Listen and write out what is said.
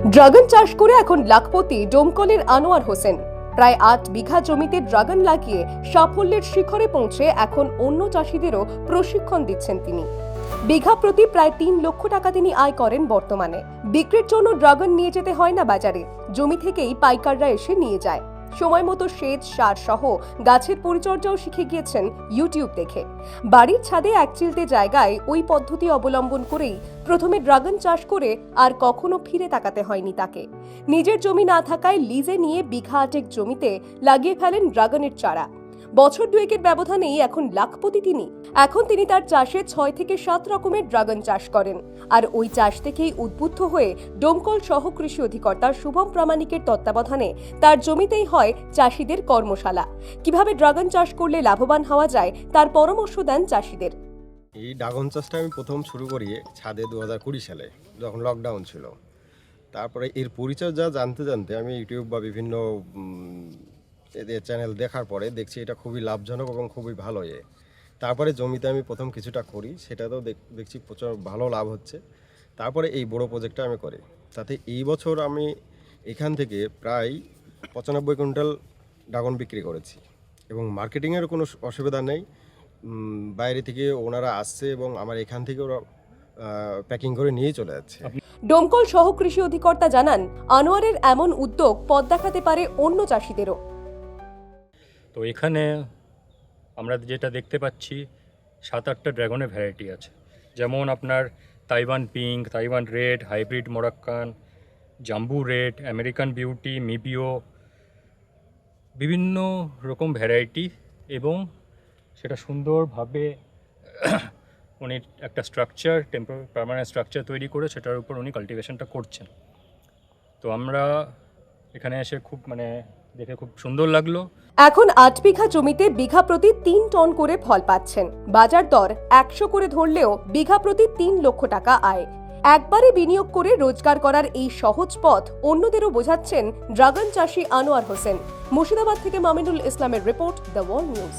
Dragon চাষ করে এখন লাখপতি ডোমকলের আনোয়ার হোসেন। প্রায় আট বিঘা জমিতে ড্রাগন লাগিয়ে সাফল্যের শিখরে পৌঁছে এখন অন্য চাষিদেরও প্রশিক্ষণ দিচ্ছেন তিনি। বিঘা প্রতি প্রায় তিন লক্ষ টাকা তিনি আয় করেন বর্তমানে। বিক্রির জন্য ড্রাগন নিয়ে যেতে হয় না বাজারে। জমি থেকেই পাইকাররা এসে নিয়ে যায়। সময় মতো সেচ, সার সহ গাছের পরিচর্যাও শিখে গিয়েছেন ইউটিউব দেখে। বাড়ির ছাদে এক চিলতে জায়গায় ওই পদ্ধতি অবলম্বন করেই প্রথমে ড্রাগন চাষ করে আর কখনো ফিরে তাকাতে হয়নি তাকে। নিজের জমি না থাকায় লিজে নিয়ে বিঘা আটেক জমিতে লাগিয়ে ফেলেন ড্রাগনের চারা। বছর দুয়েকের ব্যবধানেই এখন লাখপতি তিনি। এখন তিনি তার চাষে ছয় থেকে সাত রকমের ড্রাগন চাষ করেন। আর ওই চাষ থেকেই উদ্বুদ্ধ হয়ে ডোমকল সহ কৃষি অধিকর্তা শুভম প্রামাণিকের তত্ত্বাবধানে তার জমিতেই হয় চাষিদের কর্মশালা। কীভাবে ড্রাগন চাষ করলে লাভবান হওয়া যায়, তার পরামর্শ দেন চাষিদের। এই ড্রাগন চাষটা আমি প্রথম শুরু করি ছাদে দু হাজার কুড়ি সালে, যখন লকডাউন ছিল। তারপরে এর পরিচর্যা জানতে জানতে আমি ইউটিউব বা বিভিন্ন এদের চ্যানেল দেখার পরে দেখছি এটা খুবই লাভজনক এবং খুবই ভালো এ। তারপরে জমিতে আমি প্রথম কিছুটা করি, সেটাতেও দেখ- দেখছি প্রচুর ভালো লাভ হচ্ছে। তারপরে এই বড় প্রজেক্টটা আমি করি। তাতে এই বছর আমি এখান থেকে প্রায় পঁচানব্বই কুইন্টাল ড্রাগন বিক্রি করেছি। এবং মার্কেটিংয়ের কোনো অসুবিধা নেই। বাইরে থেকে ওনারা আসছে এবং আমার এখান থেকে ওরা প্যাকিং করে নিয়ে চলে যাচ্ছে। ডোমকল সহ কৃষি অধিকর্তা জানান, আনোয়ারের এমন উদ্যোগ পথ দেখাতে পারে অন্য চাষিদেরও। তো এখানে আমরা যেটা দেখতে পাচ্ছি, সাত আটটা ড্রাগনের ভ্যারাইটি আছে। যেমন আপনার Taiwan pink Taiwan red hybrid Moroccan জাম্বু রেড আমেরিকান বিউটি মিবিও বিভিন্ন রকম ভ্যারাইটি এবং সেটা সুন্দরভাবে উনি একটা স্ট্রাকচার টেম্পোর পার্মানেন্ট স্ট্রাকচার তৈরি করে সেটার উপর উনি কাল্টিভেশনটা করছেন। তো আমরা এখানে এসে খুব মানে দেখে খুব সুন্দর লাগল। এখন আট বিঘা জমিতে বিঘা প্রতি তিন টন করে ফল পাচ্ছেন। বাজার দর একশো করে ধরলেও বিঘা প্রতি তিন লক্ষ টাকা আয়। একবারে বিনিয়োগ করে রোজগার করার এই সহজ পথ অন্যদেরও বোঝাচ্ছেন ড্রাগন চাষি আনোয়ার হোসেন। মুর্শিদাবাদ থেকে মামিনুল ইসলামের রিপোর্ট, দ্য ওয়ার্ল্ড নিউজ।